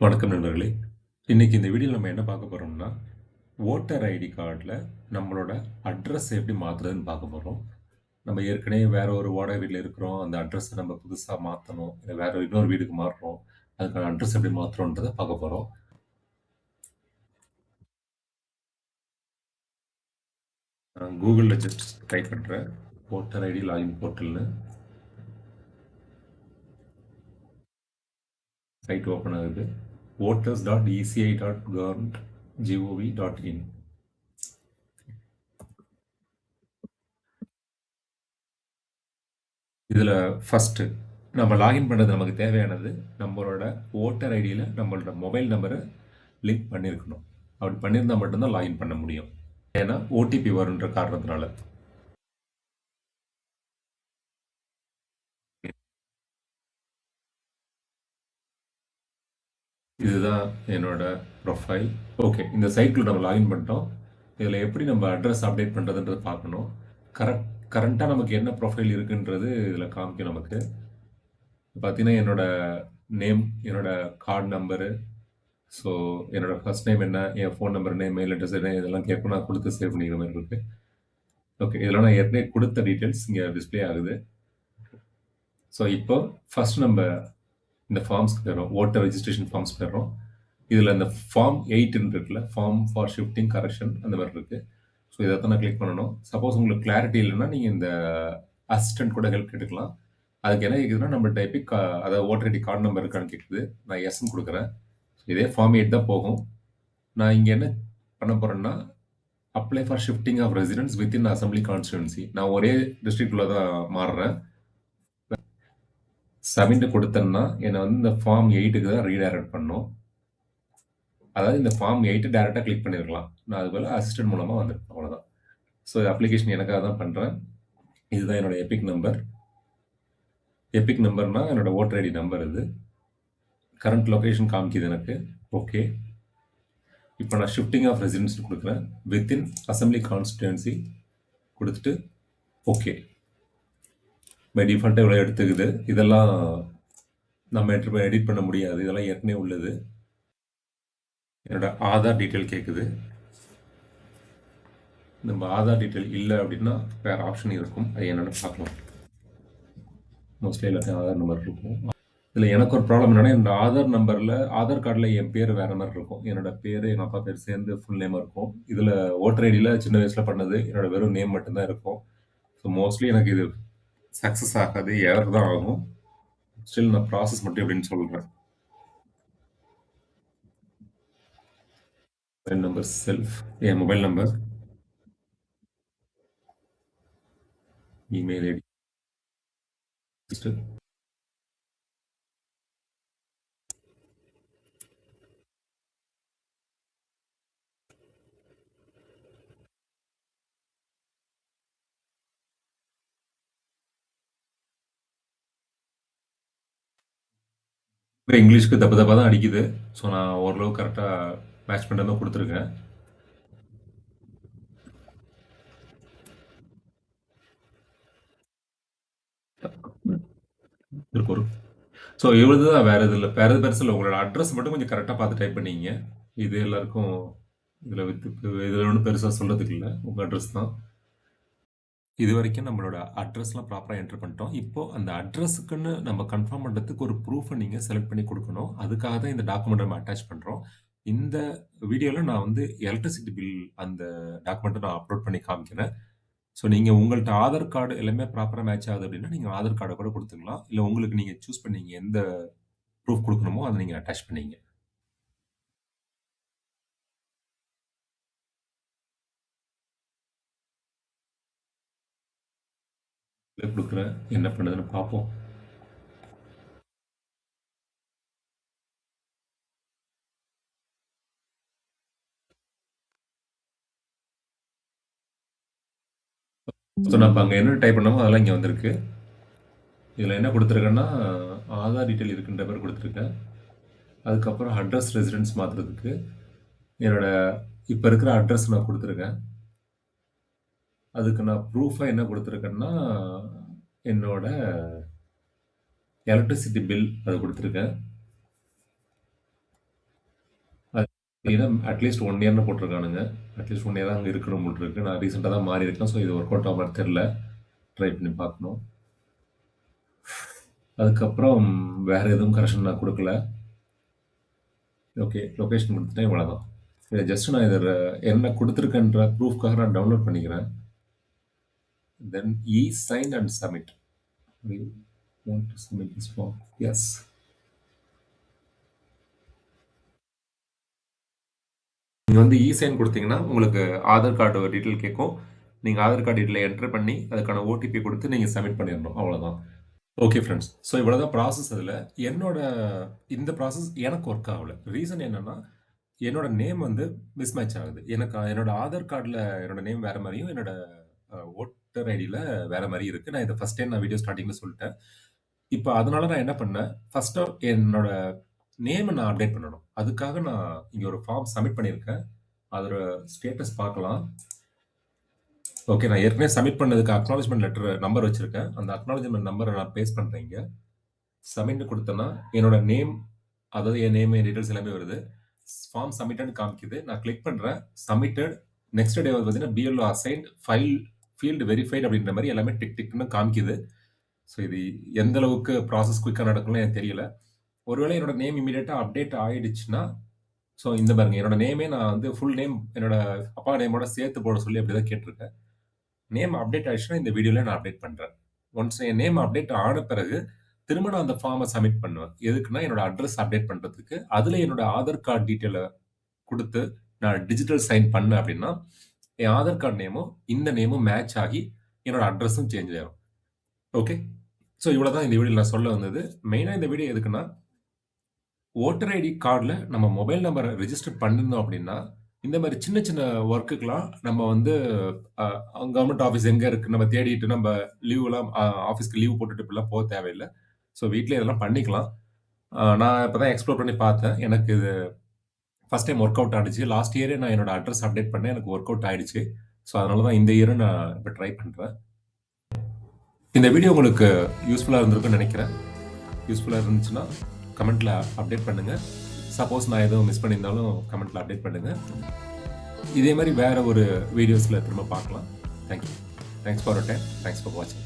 வணக்கம் நண்பர்களே. இன்னைக்கு இந்த வீடியோவில் நம்ம என்ன பார்க்க போகிறோம்னா ஓட்டர் ஐடி கார்டில் நம்மளோட அட்ரஸ் எப்படி மாற்றுறதுன்னு பார்க்க போகிறோம் நம்ம ஏற்கனவே வேறு ஒரு வாடகை வீட்டில் இருக்கிறோம். அந்த அட்ரஸை நம்ம புதுசாக மாற்றணும் இல்லை வேறு இன்னொரு வீட்டுக்கு மாறுறோம். அதுக்கான அட்ரஸ் எப்படி மாற்றுறோன்றதை பார்க்க போகிறோம் நான் கூகுளில் ஜஸ்ட் டைப் பண்ணுறேன் ஓட்டர் ஐடி லாகின் போர்ட்டல்னு சைட் ஓப்பன் ஆகுது. Voters dot ECI dot government GOV dot in இதில் ஃபஸ்ட்டு நம்ம லாகின் பண்ணுறது நமக்கு தேவையானது நம்மளோட ஓட்டர் ஐடியில் நம்மளோட மொபைல் நம்பரை லிங்க் பண்ணியிருக்கணும் அப்படி பண்ணியிருந்தால் மட்டும்தான் லாகின் பண்ண முடியும். ஏன்னா ஓடிபி வருன்ற காரணத்தினால. இதுதான் என்னோட ப்ரொஃபைல் ஓகே இந்த சைட்டில் நம்ம லாகின் பண்ணிட்டோம். இதில் எப்படி நம்ம அட்ரஸ் அப்டேட் பண்ணுறதுன்றது பார்க்கணும். கரெக்ட் கரண்ட்டாக நமக்கு என்ன ப்ரொஃபைல் இருக்குன்றது இதில் காமிக்கும் நமக்கு. பார்த்தீங்கன்னா என்னோட நேம் என்னோட கார்டு நம்பரு ஸோ என்னோட ஃபர்ஸ்ட் நேம் என்ன என் ஃபோன் நம்பர் என்ன மெயில் அட்ரஸ் என்ன இதெல்லாம் கேட்கும் நான் கொடுத்து சேவ் பண்ணிக்கிற மாதிரி இருக்கு. ஓகே இதெல்லாம் நான் ஏற்கனவே கொடுத்த டீட்டெயில்ஸ் இங்கே டிஸ்ப்ளே ஆகுது. ஸோ இப்போ ஃபஸ்ட் நம்ம இந்த ஃபார்ம்ஸ்க்கு தரும் ஓட்டர் ரெஜிஸ்ட்ரேஷன் ஃபார்ம்ஸ் போயிடுறோம் இதில் இந்த ஃபார்ம் எயிட்னு இருக்குல்ல ஃபார்ம் ஃபார் ஷிஃப்டிங் கரெக்ஷன் அந்த மாதிரி இருக்குது ஸோ இதை தான் நான் கிளிக் பண்ணணும். சப்போஸ் உங்களுக்கு கிளாரிட்டி இல்லைன்னா நீங்கள் இந்த அசிஸ்டன்ட் கூட ஹெல்ப் கேட்டுக்கலாம். அதுக்கு என்ன கேட்குதுன்னா நம்ம டைப்பிக் அதாவது ஓட்டர் ஐடி கார்டு நம்பர் இருக்கான்னு கேட்குது நான் எஸ்ன்னு கொடுக்குறேன். ஸோ இதே ஃபார்ம் எயிட் தான் போகும். நான் இங்கே என்ன பண்ண போகிறேன்னா apply for shifting of residence within assembly constituency நான் ஒரே டிஸ்ட்ரிக்டில் தான் மாறுறேன். சப்மிட் கொடுத்தேன்னா என்னை வந்து இந்த ஃபார்ம் எயிட்டுக்கு தான் ரீடைரக்ட் பண்ணும். அதாவது இந்த ஃபார்ம் எயிட்டு டேரெக்டாக கிளிக் பண்ணியிருக்கலாம் நான் அது போல் அசிஸ்டன்ட் மூலமாக வந்துருக்கேன் அவ்வளோதான் ஸோ அப்ளிகேஷன் எனக்காக தான் பண்ணுறேன் இதுதான் என்னோட எபிக் நம்பர் எபிக் நம்பர்னால் என்னோட ஓட்டர் ஐடி நம்பர் இது. கரண்ட் லொக்கேஷன் காமிக்குது எனக்கு. ஓகே இப்போ நான் ஷிஃப்டிங் ஆஃப் ரெசிடென்ஸ் கொடுக்குறேன். வித்தின் அசம்பிளி கான்ஸ்டிடுவன்சி கொடுத்துட்டு ஓகே பை டிஃபால்ட்டாக இவ்வளோ எடுத்துக்குது? இதெல்லாம் நம்ம எடிட் பண்ண முடியாது. இதெல்லாம் ஏற்கனவே உள்ளது. என்னோட ஆதார் டீட்டெயில் கேட்குது நம்ம ஆதார் டீட்டெயில் இல்லை அப்படின்னா வேறு ஆப்ஷன் இருக்கும். அது என்னென்னு பார்க்கலாம். மோஸ்ட்லி எல்லாத்தையும் ஆதார் நம்பர் இருக்கும். இதில் எனக்கு ஒரு ப்ராப்ளம் என்னென்னா என்னோடய ஆதார் நம்பரில் ஆதார் கார்டில் என் பேர் வேறு மாதிரி இருக்கும். என்னோடய பேர் எங்கள் அப்பா பேர் சேர்ந்து ஃபுல் நேமாக இருக்கும். இதில் ஓட்டர் ஐடியில் சின்ன வயசில் பண்ணது. என்னோடய வெறும் நேம் மட்டும்தான் இருக்கும். ஸோ மோஸ்ட்லி எனக்கு இது சக்ஸஸ் ஆகாது ஏர் தான் ஆகும். ஸ்டில் நான் ப்ராசஸ் மட்டும் எப்படின்னு சொல்கிறேன் மொபைல் நம்பர் செல்ஃப் என் மொபைல் நம்பர் இமெயில் ஐடி இங்கிலீஷ்க்கு தப்பு தப்பாக தான் அடிக்குது. ஸோ நான் ஓரளவு கரெக்டாக மேட்ச் பண்ணுற மாதிரி கொடுத்துருக்கேன். இருக்கும் ஸோ இவ்வளவு தான் வேறு இது இல்லை. வேறு எது பெருசு உங்களோட அட்ரஸ் மட்டும் கொஞ்சம் கரெக்டாக பார்த்து டைப் பண்ணிங்க. இது எல்லாருக்கும் இதில் வித்து இதில் ஒன்றும் பெருசாக சொல்கிறதுக்கு இல்லை. உங்கள் அட்ரஸ் தான். இது வரைக்கும் நம்மளோட அட்ரஸ்லாம் ப்ராப்பராக என்ட்ரு பண்ணிட்டோம். இப்போ அந்த அட்ரஸுக்குன்னு நம்ம கன்ஃபார்ம் பண்ணுறதுக்கு ஒரு ப்ரூஃபை நீங்கள் செலக்ட் பண்ணி கொடுக்கணும். அதுக்காக தான் இந்த டாக்குமெண்ட் நம்ம அட்டாச் பண்ணுறோம் இந்த வீடியோவில் நான் வந்து எலக்ட்ரிசிட்டி பில் அந்த டாக்குமெண்ட்டை நான் அப்லோட் பண்ணி காமிக்கிறேன். ஸோ நீங்கள் உங்கள்கிட்ட ஆதார் கார்டு எல்லாமே ப்ராப்பராக மேட்ச் ஆகுது அப்படின்னா நீங்கள் ஆதார் கார்டை கூட கொடுத்துக்கலாம். இல்லை உங்களுக்கு நீங்கள் சூஸ் பண்ணீங்க எந்த ப்ரூஃப் கொடுக்கணுமோ அதை நீங்கள் அட்டாச் பண்ணீங்க. கொடுக்குறேன் என்ன பண்ணுதுன்னு பார்ப்போம். ஸோ நம்ம அங்கே என்ன டைப் பண்ணமோ அதெல்லாம் இங்கே வந்திருக்கு. இதில் என்ன கொடுத்துருக்கேன்னா ஆதார் டீட்டெயில் இருக்குன்ற மாதிரி கொடுத்துருக்கேன். அதுக்கப்புறம் அட்ரஸ் ரெசிடென்ஸ் மாற்றுறதுக்கு என்னோட இப்போ இருக்கிற அட்ரஸ் நான் கொடுத்துருக்கேன். அதுக்கு நான் ப்ரூஃபாக என்ன கொடுத்துருக்கேன்னா என்னோட எலக்ட்ரிசிட்டி பில் அது கொடுத்துருக்கேன். ஏன்னா அட்லீஸ்ட் ஒன் இயர்னு போட்டிருக்கானுங்க. அட்லீஸ்ட் ஒன் இயர் தான் அங்கே இருக்கணும் போல் நான் ரீசெண்டாக தான் மாறி இருக்கேன் ஸோ இது ஒர்க் அவுட் ஆக மாதிரி தெரில ட்ரை பண்ணி பார்க்கணும். அதுக்கப்புறம் வேறு எதுவும் கரெக்ஷன் நான் கொடுக்கல. ஓகே லொக்கேஷன் கொடுத்துட்டேன். இவ்வளோதான் இதை ஜஸ்ட் நான் இதில் என்ன கொடுத்துருக்கேன்ற ப்ரூஃப்காக நான் டவுன்லோட் பண்ணிக்கிறேன். Then e sign and submit want to submit this form. Yes. நீங்கள் வந்து e இ சைன் கொடுத்தீங்கன்னா உங்களுக்கு ஆதார் கார்டு டீட்டெயில் கேட்கும். நீங்கள் ஆதார் கார்டு டீட்டெயில் என்ட்ரு பண்ணி அதுக்கான ஓடிபி கொடுத்து நீங்கள் சப்மிட் பண்ணிடணும். அவ்வளோதான் ஓகே ஃப்ரெண்ட்ஸ் ஸோ இவ்வளோ தான் ப்ராசஸ் அதில். என்னோட இந்த ப்ராசஸ் எனக்கு ஒர்க் ஆகலை. ரீசன் என்னென்னா என்னோட நேம் வந்து மிஸ்மேட்ச் ஆகுது. எனக்கு என்னோட ஆதார் கார்டில் என்னோட நேம் வேறு மாதிரியும் என்னோட ட்விட்டர் ஐடியில் வேற மாதிரி இருக்குது நான் இதை ஃபஸ்ட் டைம் நான் வீடியோ ஸ்டார்டிங்கில் சொல்லிட்டேன். இப்போ அதனால நான் என்ன பண்ணேன்? ஃபஸ்ட்டு என்னோட நேமை நான் அப்டேட் பண்ணணும். அதுக்காக நான் இங்கே ஒரு ஃபார்ம் சப்மிட் பண்ணியிருக்கேன். அதோட ஸ்டேட்டஸ் பார்க்கலாம். ஓகே நான் ஏற்கனவே சப்மிட் பண்ணதுக்கு அக்னாலஜ்மெண்ட் லெட்டர் நம்பர் வச்சுருக்கேன். அந்த அக்னாலஜ்மெண்ட் நம்பரை நான் பேஸ் பண்ணுறேங்க சப்மிட்னு கொடுத்தேன்னா என்னோட நேம் அதாவது என் நேம் என் டீட்டெயில்ஸ் எல்லாமே வருது. ஃபார்ம் சப்மிட்டட் காமிக்குது. நான் கிளிக் பண்ணுறேன் சப்மிட்டட் நெக்ஸ்ட் டே வந்து பார்த்தீங்கன்னா BLO assigned file field verified அப்படின்ற மாதிரி எல்லாமே டிக் டிக்னு காமிக்குது. ஸோ இது எந்த அளவுக்கு ப்ராசஸ் குயிக்காக நடக்கும்னு எனக்கு தெரியல. ஒருவேளை என்னோட நேம் இமீடியட்டாக அப்டேட் ஆயிடுச்சுன்னா ஸோ இந்த பாருங்க என்னோட நேமே நான் வந்து ஃபுல் நேம் என்னோட அப்பா நேமோட சேர்த்து போட சொல்லி அப்படி தான் கேட்டிருக்கேன். நேம் அப்டேட் ஆயிடுச்சுன்னா இந்த வீடியோவில் நான் அப்டேட் பண்ணுறேன் ஒன்ஸ் என் நேம் அப்டேட் ஆன பிறகு திரும்ப நான் அந்த ஃபார்மை சப்மிட் பண்ணுவேன். எதுக்குன்னா என்னோட அட்ரஸ் அப்டேட் பண்ணுறதுக்கு அதில் என்னோட ஆதார் கார்டு டீட்டெயிலை கொடுத்து நான் டிஜிட்டல் சைன் பண்ணேன் அப்படின்னா என் ஆதார் கார்டு நேமும் இந்த நேமும் மேட்ச் ஆகி என்னோட அட்ரஸும் சேஞ்ச் ஆகும் ஓகே ஸோ இவ்வளோ தான் இந்த வீடியோ நான் சொல்ல வந்தது மெயினாக இந்த வீடியோ எதுக்குன்னா ஓட்டர் ஐடி கார்டில் நம்ம மொபைல் நம்பரை ரிஜிஸ்டர் பண்ணியிருந்தோம் அப்படின்னா இந்த மாதிரி சின்ன சின்ன ஒர்க்குக்கெலாம் நம்ம வந்து கவர்மெண்ட் ஆஃபீஸ் எங்கே இருக்குது நம்ம தேடிட்டு நம்ம லீவுலாம் ஆஃபீஸ்க்கு லீவ் போட்டுட்டு இப்படிலாம் போக தேவையில்லை ஸோ வீட்டில் இதெல்லாம் பண்ணிக்கலாம் நான் இப்போ தான் எக்ஸ்ப்ளோர் பண்ணி பார்த்தேன் எனக்கு இது ஃபஸ்ட் டைம் ஒர்க் அவுட் ஆகிடுச்சு லாஸ்ட் இயரே நான் என்னோட அட்ரஸ் அப்டேட் பண்ணேன். எனக்கு ஒர்க் அவுட் ஆகிடுச்சு ஸோ அதனால தான் இந்த இயரும் நான் இப்போ ட்ரை பண்ணுறேன் இந்த வீடியோ உங்களுக்கு யூஸ்ஃபுல்லாக இருந்திருக்குன்னு நினைக்கிறேன். யூஸ்ஃபுல்லாக இருந்துச்சுன்னா கமெண்ட்டில் அப்டேட் பண்ணுங்கள் சப்போஸ் நான் எதுவும் மிஸ் பண்ணியிருந்தாலும் கமெண்ட்டில் அப்டேட் பண்ணுங்கள் இதே மாதிரி வேறு ஒரு வீடியோஸில் திரும்ப பார்க்கலாம். Thank you thanks for time thanks for வாட்சிங்